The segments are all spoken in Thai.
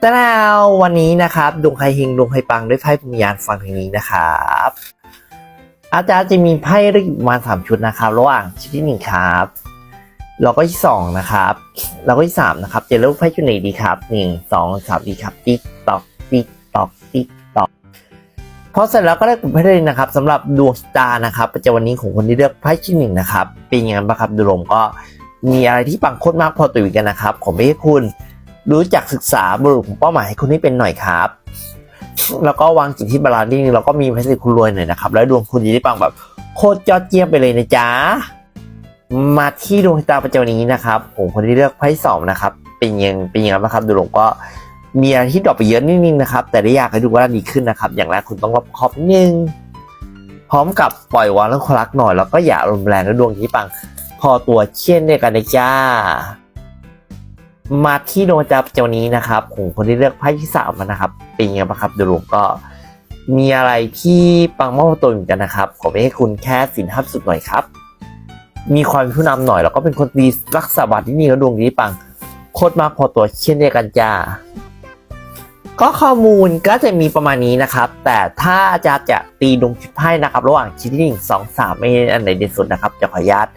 แต่แล้ววันนี้นะครับดวงใครเฮงดวงใครปังด้วยไพ่พรหมยานฟังทางนี้นะครับ อาจารย์จะมีไพ่เลือกประมาณสามชุดนะครับ ระหว่างชุดที่หนึ่งครับแล้วก็ที่สองนะครับแล้วก็ที่สามนะครับจะเลือกไพ่ชุดไหนดีครับหนึ่งสองสามดีครับติ๊กตอกติ๊กตอกติ๊กตอกพอเสร็จแล้วก็ได้กลุ่มไพ่เลยนะครับสำหรับดวงตานะครับประจำวันนี้ของคนที่เลือกไพ่ชุดหนึ่งนะครับเป็นยังไงบ้างครับดูลมก็มีอะไรที่ปังโคตรมากพอตัวกันนะครับผมไม่ให้คุณ รู้จักศึกษาบรุษของเป้าหมายให้คุณให้เป็นหน่อยครับ แล้วก็วางจิตที่บาลานซ์นิดนึงแล้วก็มีพลังคุณรวยหน่อยนะครับ แล้วดวงคุณจะได้ปังแบบโคตรยอดเยี่ยมไปเลยนะจ๊ะ มาที่ดวงตาประจำวันนี้นะครับ ผมคนที่เลือกไพ่สองนะครับ เป็นยังเป็นยังไงบ้างครับดูลงก็มีอะไรที่ดรอปไปเยอะนิดนึงนะครับ แต่ได้อยากให้ดูว่าดีขึ้นนะครับ อย่างแรกคุณต้องรอบคอบนิดนึงพร้อมกับปล่อยวางเรื่องความรักหน่อย แล้วก็อย่าอารมแรงและดวงที่ปัง พอตัวเช่นเดียกันนะจ้า มาที่ดวงจับเจ้านี้นะครับผมคนที่เลือกไพ่ที่สามนะครับเป็นยังไงบ้างครับดูรวมก็ มีอะไรที่ปังมากกว่าตัวเหมือนกันนะครับขอไม่ให้คุณแค่สินห้าสุดหน่อยครับ มีความผู้นำหน่อยแล้วก็เป็นคนดีรักษาบัตรที่นี่ก็ดวงนี้ปังโคตรมากพอตัวเช่นเดียวกันจ้าก็ข้อมูลก็จะมีประมาณนี้นะครับ แต่ถ้าอาจารย์จะตีดวงชุดไพ่นะครับ ระหว่างชิ้นที่หนึ่งสองสามไม่อันไหนเด่นสุดนะครับ จะขออนุญาต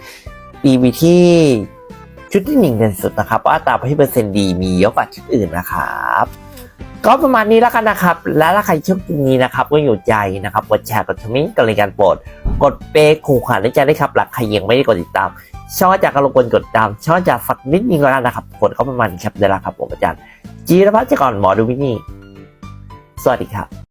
ตีไปที่ ชุดที่หนึ่งเด่นสุดนะครับ ว่าตราที่เปอร์เซ็นต์ดีมีเยอะกว่าชุดอื่นนะครับ ก็ประมาณนี้แล้วกันนะครับ และถ้าใครชอบคลิปนี้นะครับก็อยู่ใจนะครับกดแชร์กดคอมเมนต์กันเลยการโปรดกดเปย์ขู่ขวัญได้ใจได้ครับหลักใครยังไม่ได้กดติดตามช่องจากกรบกวนกดติดตามช่องจากฝักนิดนึงก็ได้นะครับกดเข้าประมาณครับได้แล้วครับผมอาจารย์จีรพัฒน์จากก่อนหมอดูวินี่สวัสดีครับ